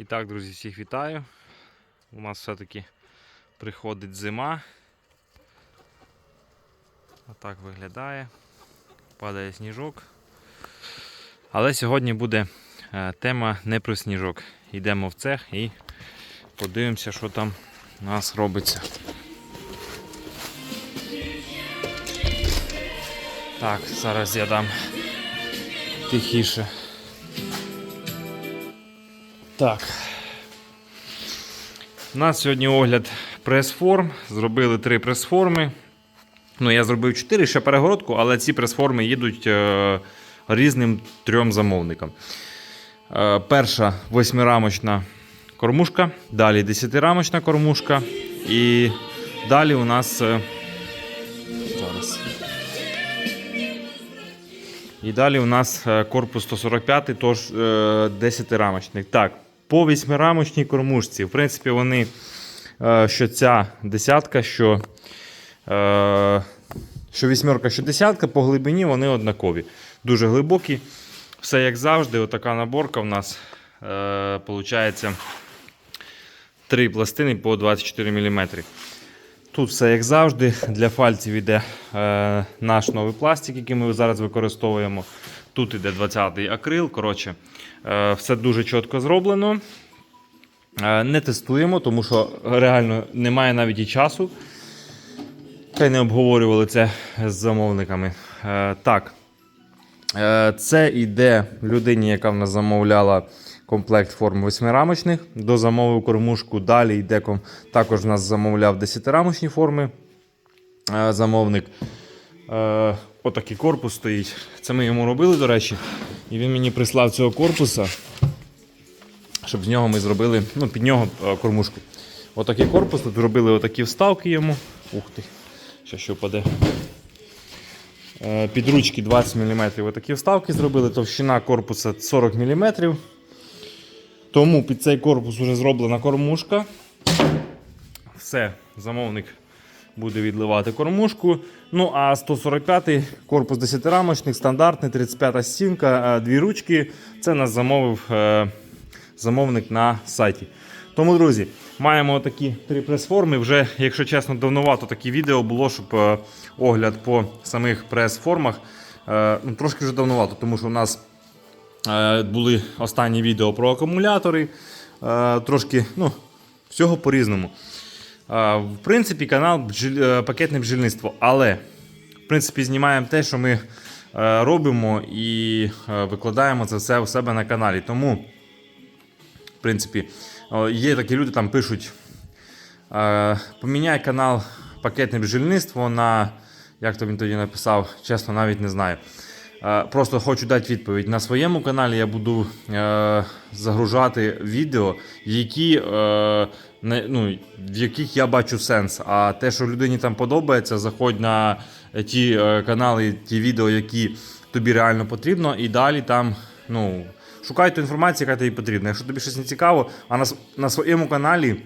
І так, друзі, всіх вітаю. У нас все-таки приходить зима. Отак виглядає. Падає сніжок. Але сьогодні буде е, тема не про сніжок. Йдемо в цех і подивимося, що там у нас робиться. Так, зараз я дам тихіше. Так. У нас сьогодні огляд прес-форм. Зробили три прес-форми. Ну, я зробив чотири ще перегородку, але ці прес-форми їдуть е, різним трьом замовникам. Е, перша восьмирамочна кормушка, далі десятирамочна кормушка. І далі у нас. е, зараз. І далі у нас е, корпус 145, тож е, 10-рамочник. Так, по 8-рамочній кормушці, в принципі, вони, е, що ця десятка, що, е, що вісьмерка, що десятка, по глибині вони однакові. Дуже глибокі. Все як завжди, отака наборка у нас е, получається три пластини по 24 мм. Тут все як завжди. Для фальців йде е, наш новий пластик, який ми зараз використовуємо. Тут йде 20-й акрил. Коротше, е, все дуже чітко зроблено. Е, не тестуємо, тому що реально немає навіть і часу. Та й не обговорювали це з замовниками. Е, так. Це йде людині, яка в нас замовляла комплект форм восьмирамочних. До замовив кормушку. Далі йде також в нас замовляв 10-рамочні форми. Замовник. Отакий корпус стоїть. Це ми йому робили, до речі. І він мені прислав цього корпуса, щоб з нього ми зробили ну, під нього е, кормушку. Отакий корпус. Тут робили отакі вставки йому. Ух ти, ще що впаде. Під ручки 20 мм отакі вставки зробили, товщина корпуса 40 мм. Тому під цей корпус вже зроблена кормушка. Все, замовник буде відливати кормушку. Ну а 145 корпус 10-рамочник, стандартний, 35-та стінка, е, дві ручки. Це нас замовив е, замовник на сайті. Тому, друзі, маємо такі три прес-форми. Вже, якщо чесно, давновато такі відео було, щоб е, огляд по самих прес-формах. Ну, трошки вже давновато, тому що у нас були останні відео про акумулятори. Трошки ну, всього по-різному. В принципі, канал е, пакетне бджільництво, але в принципі знімаємо те, що ми е, робимо, і е, викладаємо це все у себе на каналі. Тому в принципі, є такі люди, там пишуть: поміняй канал пакетне бджільництво на. Як то він тоді написав, чесно, навіть не знаю. Просто хочу дати відповідь. На своєму каналі я буду загружати відео, які, ну, в яких я бачу сенс. А те, що людині там подобається, заходь на ті е, канали, ті відео, які тобі реально потрібно, і далі там. ну, Шукай ту інформацію, яка тобі потрібна. Якщо тобі щось не цікаво, а на, на своєму каналі.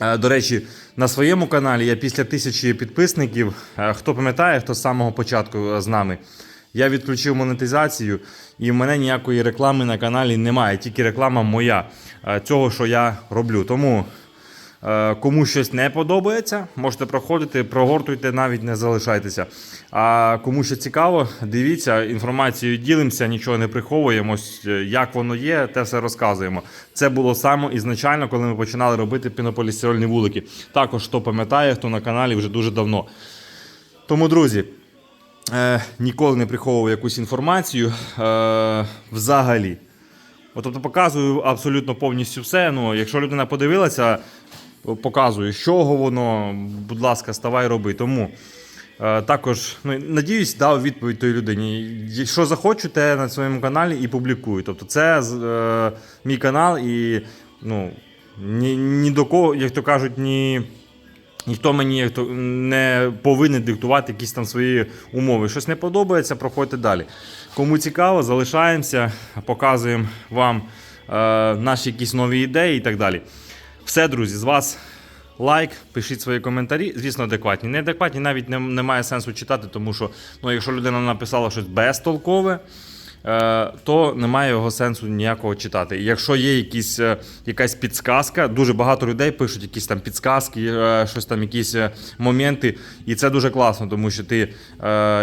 Е, До речі, на своєму каналі я після тисячі підписників. е, Хто пам'ятає, хто з самого початку з нами, я відключив монетизацію, і в мене ніякої реклами на каналі немає, тільки реклама моя цього, що я роблю. Тому кому щось не подобається, можете проходити, прогортуйте, навіть не залишайтеся. А кому що цікаво, дивіться, інформацією ділимося, нічого не приховуємо. Е, Як воно є, те все розказуємо. Це було саме ізначально, коли ми починали робити пінополістирольні вулики. Також хто пам'ятає, хто на каналі вже дуже давно. Тому, друзі, е, ніколи не приховував якусь інформацію е, взагалі. От, тобто показую абсолютно повністю все. Ну, якщо людина подивилася, показую, з чого воно, будь ласка, ставай роби. Тому е, також, ну, надіюсь, дав відповідь той людині. Що захочу, те на своєму каналі і публікую. Тобто, це е, мій канал і ну, ні, ні до кого, як то кажуть, ні. Ніхто мені не повинен диктувати якісь там свої умови. Щось не подобається, проходьте далі. Кому цікаво, залишаємося, показуємо вам е, наші якісь нові ідеї і так далі. Все, друзі, з вас лайк, пишіть свої коментарі. Звісно, адекватні. Неадекватні навіть не, немає сенсу читати, тому що ну, якщо людина написала щось безтолкове, е, то немає його сенсу ніякого читати. І Якщо є якісь, е, якась підсказка, дуже багато людей пишуть якісь там підсказки, е, щось там, якісь моменти, і це дуже класно, тому що ти,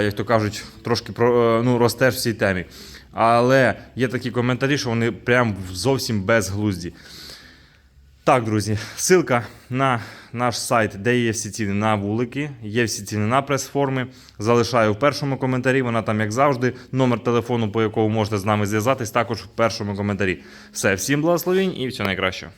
як то кажуть, трошки ну, ростеш в цій темі. Але є такі коментарі, що вони прям зовсім безглузді. Так, друзі, ссылка на наш сайт, де є всі ціни на вулики, є всі ціни на прес-форми. Залишаю в першому коментарі. Вона там, як завжди, номер телефону, по якому можете з нами зв'язатись, також в першому коментарі. Все, всім благословінь і всього найкращого.